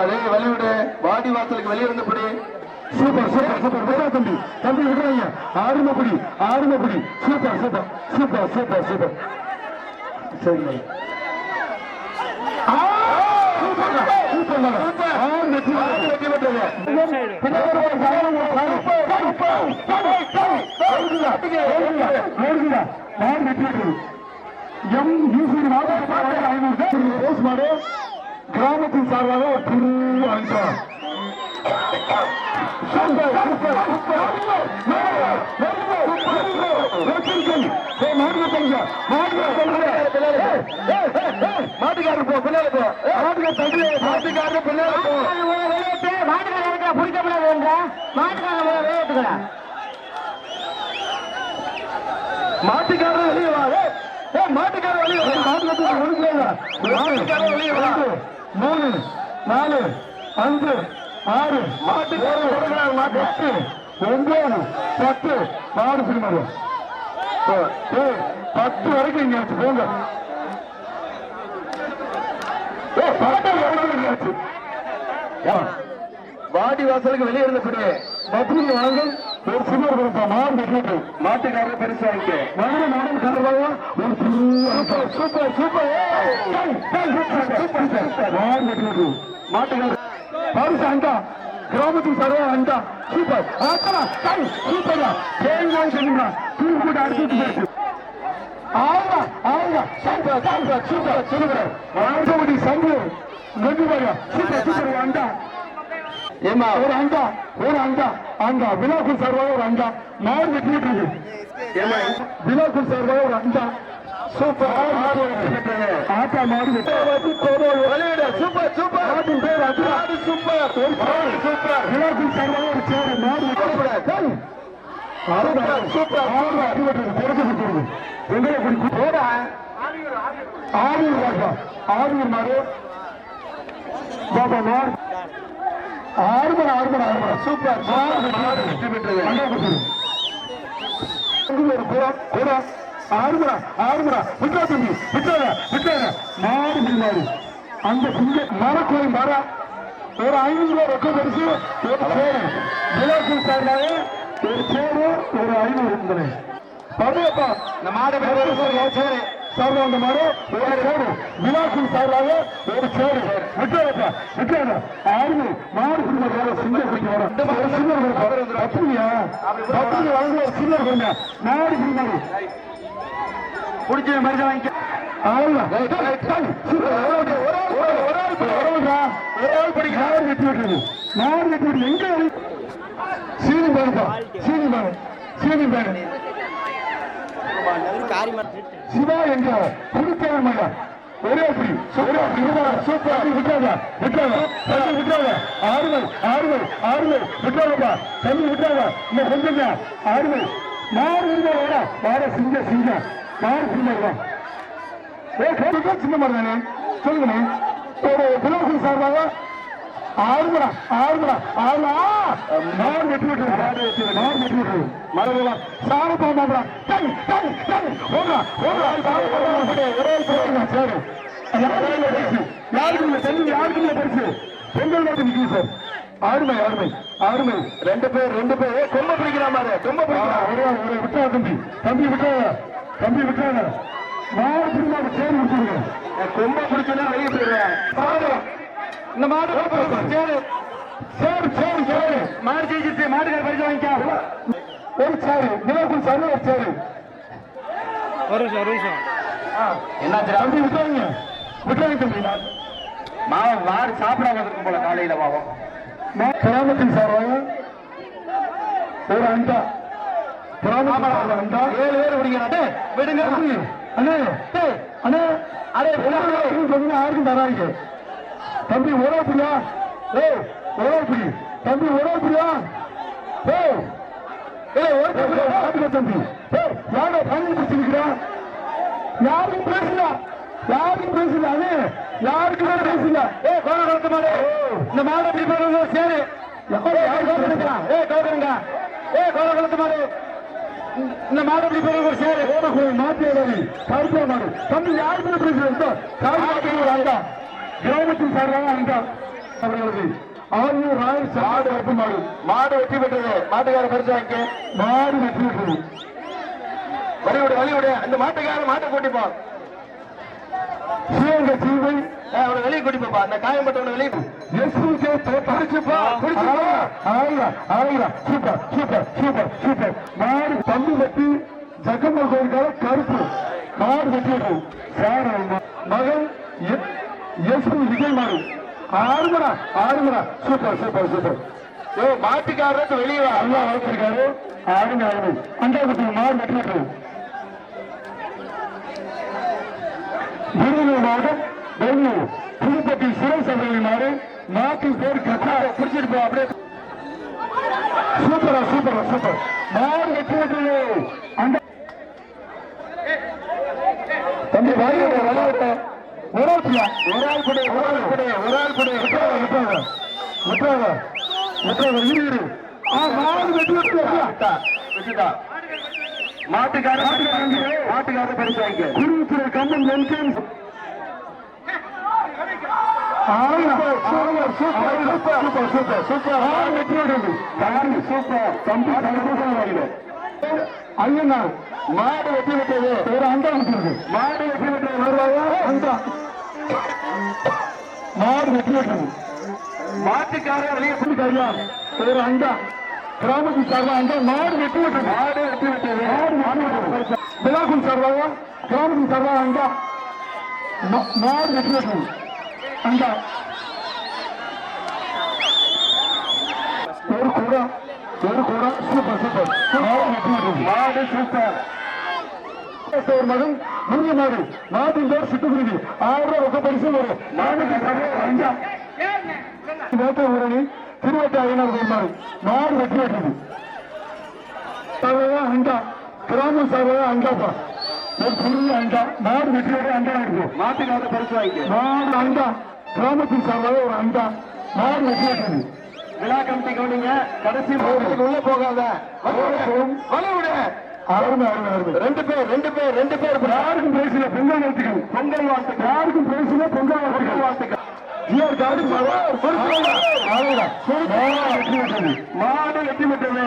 வலி வலிவிடு வாடி. வாசலுக்கு வெளியே இருந்து பிடி. Super super super. விடா தம்பி தம்பி விடுறாங்க. ஆறுமப்படி ஆறுமப்படி super super super super super. சரி. எம் யூசி மாவட்ட ஐநூறு ரோஸ் மாடு. கிராமத்தின் சார்பாக ஒரு திரு அன்றா சூப்பர் சூப்பர் சூப்பர். மாட்டுக்காரர் போ பின்னால போ மாட்டுக்காரர் பின்னால போ மாட்டுக்காரர்கிட்ட பிடிக்கப்படாதுன்ற மாட்டுக்காரர் விளையாட்டுக்கிறா மாட்டுக்காரர் வெளியே வா. ஏய், ஏய், மாட்டுக்காரர் வெளியே வா. மாட்டுக்காரர் வெளியே வா. மூணு நாலு அஞ்சு ஆறு மாட்டு எட்டு ஒன்பது பத்து. மாடு சினிமாரு பத்து வரைக்கும் இங்க வச்சு போங்க. வாடி வாசலுக்கு வெளியே இருந்து பிடி பத்ரிகை வாங்க ஒரு சிம்மர் கொடுப்பா மாடு வெட்டிட்டு மாட்டுக்காரர் பரிசு வாங்கிக்க மதுரை மாடல் கலர்வாங்க ஒரு சூப்பர் சூப்பர் சூப்பர். மாடு வெட்டிட்டு மாட்டுக்காரர். பரிசு அண்டா. கிராமத்துக்கு சர்வா அண்டா. சூப்பர். ஆத்தரா கை சூப்பரா தேங்காய் சொல்லுங்க தூ கூட அடிச்சுட்டு போயிட்டு ஆமா ஆமா சூப்பர் சூப்பர் சூப்பர் சூப்பர். ஆண்டவடி சங்கு நெஞ்சு பாருங்க சூப்பர் சூப்பர். அண்டா. ஏமா ஒரு அண்டா ஒரு அண்டா. அண்டா விழாக்குள் சார்பாக ஒரு வெட்டிட்டு இருக்கு ஏமா. விழாக்குள் சார்பாக ஒரு அண்டா சூப்பர். ஆட்டா மாடு சூப்பர் சூப்பர். மாட்டின் பேர் அது சூப்பர். சூப்பர். விழாக்குள் சார்பாக ஒரு சேரு மாடு சூப்பர், சூப்பர். ஆவியூர் ஆவியூர் மாடு பாபா மாடு. ஆறு மணி ஆறு மணி ஆறு மணி சூப்பர் புறம் ஆறுமுடா ஆறுமுடா விட்டா தம்பி விட்டாத விட்டாத மாடு மாடு. அந்த சிங்க மரக்கோயில் மர ஒரு ஐநூறு ரூபாய் ரொக்க பரிசு. ஒரு சேரு. விழாக்குள் சார்பாக ஒரு சேரு ஒரு ஐநூறு இருந்தது பரவாயில்லப்பா. இந்த மாடு சரி. சார்பா அந்த மாடு ஒரு சேரு விழாக்குள் சார்பாக ஒரு சேரு விட்டாதப்பா விட்டாத ஆறுமுறை மாடு குடும்ப வேற சிங்க குடிக்க வர ஒரு சின்ன பத்திரியா பத்திரிகை வழங்க ஒரு சின்ன கொடுங்க மாடு குடும்பம் பிடிச்ச மாதிரி தான் வாங்கிக்க நாடு நாடு? சீனி பாருப்பா. சீனி பாரு. சீனி பாரு. சிவா எங்க குடிக்காத மகா ஒரே அப்படி. இருந்தா சூப்பர். அப்படி விட்டாதா விட்டாதா தண்ணி விட்டாதா ஆறுதல் ஆறுதல் ஆறுதல். விட்டாதப்பா தண்ணி விட்டாதா இந்த கொஞ்சம் ஆறுதல். மாறு இருந்தா வேடா மாற சிங்க சிங்க. மாறு சிங்க ஏ சின்ன மாதிரி தானே சொல்லுங்கண்ணே. ஒரு பிள்ளைகள் சார்பாக ஆறுமடா ஆறுமடா ஆறுடா மாடு வெட்டி விட்டு மாடு வெட்டி மாடு வெட்டி விட்டு மரபெல்லாம் சார போமாடா டை டை டை ஓடா ஓடா சார போமாடா ஒரே போடுங்க சரி. யாருக்கு இல்ல செஞ்சு யாருக்கு இல்ல பரிசு. பொங்கல் நாட்டு நிற்கும் சார். ஆறுமை ஆறுமை. ஆறுமை. ரெண்டு பேர் ரெண்டு பேர். கொம்ப பிடிக்கிற மாதிரி கொம்ப பிடிக்கிற. ஒரே ஒரே விட்டா தம்பி. தம்பி விட்டாத தம்பி விட்டாத மாடு பிடிமாடு சேர் விட்டுருங்க கொம்ப பிடிச்சுன்னா வெளியே போயிடுவேன். இந்த மாடு சரி. சேர் சேர் சேர். மாடு ஜெயிச்சிட்டு மாடுக்கார பரிசு வாங்கிக்க. ஒரு சேரு. நிலவுக்குள் சரி ஒரு சேரு. ஒரு நிமிஷம் ஒரு நிமிஷம். என்னாச்சு? தம்பி விட்டாங்க விட்டாங்க தம்பி மாவன் மாடு சாப்பிடாம இருக்கும் போல காலையில மாவன் கிராமத்தின் சார்பாக ஒரு அண்டா. கிராமத்தின் சார்பாக அண்டா. ஏழு பேர் விடுங்க. தம்பி, அண்ணே. டேய், அண்ணே. அடே யாருக்கும் தராங்க தம்பி ஒரே புரியா ஏய் ஒரே புரி தம்பி ஒரே புரியா ஒரே யாருங்க தம்பி. யாரோ தண்ணி குடிச்சிருக்கிறா யாருக்கும் பேசல. யாருக்கும் பேசல. அண்ணே யாருக்குமே பேசல. ஏய் கோல கலத்து மாடு. இந்த மாடு எப்படி போறது சரி. ஏய் கலக்குறங்க ஏய் கோல கலத்து மாடு. இந்த மாடு எப்படி போறது சரி. ஓடக்கூடிய மாத்தியவரை கருப்பா மாடு. தம்பி யாருக்குமே பேசல? கிராமத்தின் சார்பாக அண்டா அவர்களுக்கு ஆரியூர் ராய் மாடு வெற்றி மாடு. மாடு வெற்றி பெற்றது மாட்டுக்கார பரிசு வாங்க மாடு வெற்றி பெற்றது வழி விடு வழி விடு. அந்த மாட்டுக்கார மாட்டை கூட்டிப்போ சிவகங்கை சீவை அவனை வெளியே கூட்டிப்போப்பா அந்த காயம்பட்டவனை வெளியே சூப்பர் சூப்பர் சூப்பர் சூப்பர். மாடு தம்பி வெட்டி ஜக்கம்மா கோயிலுக்காக கருப்பு. மாடு வெட்டி சார் மகன் எஸ்பி விஜய் மாடு ஆறுமரா ஆறுமரா சூப்பர் சூப்பர் சூப்பர் ஏ மாட்டுக்காரருக்கு வெளியே வா. நல்லா வளர்த்திருக்காரு. ஆறுங்க ஆறு அண்டாபத்தி மாடு வெட்டி விருதுநகர் மாவட்டம் பெங்களூர். புதுப்பட்டி சுரேஷ் அவர்களின் மாடு. நாட்டின் பேர் கட்டா பிடிச்சிட்டு போ அப்படியே. சூப்பரா சூப்பரா சூப்பர் மாடு வெற்றி பெற்றது அந்த தம்பி விளையாட்ட ஆள் ஒரு ஆள் கூட ஒரு ஆள் கூட ஒரு ஆள் விட்டாங்க விட்டாங்க விட்டாங்க விட்டாங்க இரு இரு மாடு வெற்றி பெற்றது வச்சுட்டா மாட்டுக்கார மாட்டுக்கார பரிசு வாங்க குருத்துறை கம்பன் வெங்கன் சூப்பர் சூப்பர் சூப்பர். சூப்பர் தம்பி ஐயனார் மாடு வெற்றி பெற்றது ஒரு அண்டா இருக்கு மாடு மாடு பெற்றது மாட்டுக்கார வெளியே ஐயா ஒரு அண்டா. கிராமத்தின் சார்பா அண்டா. மாடு வெற்றி பெற்றது மாடு பெற்றது மாடு பெற்றது விழாக்கும் சார்பாக கிராமத்தின் சார்பா அண்டா. மாடு வெற்றி பெற்றது அண்டா. ஒரு கூட. ஒரு கூட. Super super. மாடு மாடு சூப்பர். மகன் முருகை மாடு நாட்டின் பேர் சிட்டுக்குருவி. ஆயிரம் ரூபாய் பரிசு ஒரு வேட்டை ஊரணி திருவட்டை ஐநூறு பெருமாள் மாடு வெற்றி பெற்றது. சார்பாக அண்டா கிராமம் சார்பாக அண்டாப்பா. ஒரு குருவி அண்டா மாடு வெற்றி பெற்ற அண்டா இருக்கு. மாட்டுக்கார பரிசு வாங்க மாடு அண்டா கிராமத்தின் சார்பாக ஒரு அண்டா மாடு வெற்றி பெற்றது. விழா கமிட்டி கவனிங்க. கடைசி உள்ள போகாத. அருமை அருமை அருமை ரெண்டு பேர் ரெண்டு பேர் ரெண்டு பேர் யாருக்கும் பேசல பொங்கல் வாழ்த்துக்கள். பொங்கல் வாழ்த்துக்கள். யாருக்கும் பேசல பொங்கல் வாழ்த்துக்கள். வாழ்த்துக்கள். மாடு வெற்றி பெற்றது. மாடு வெற்றி பெற்றது.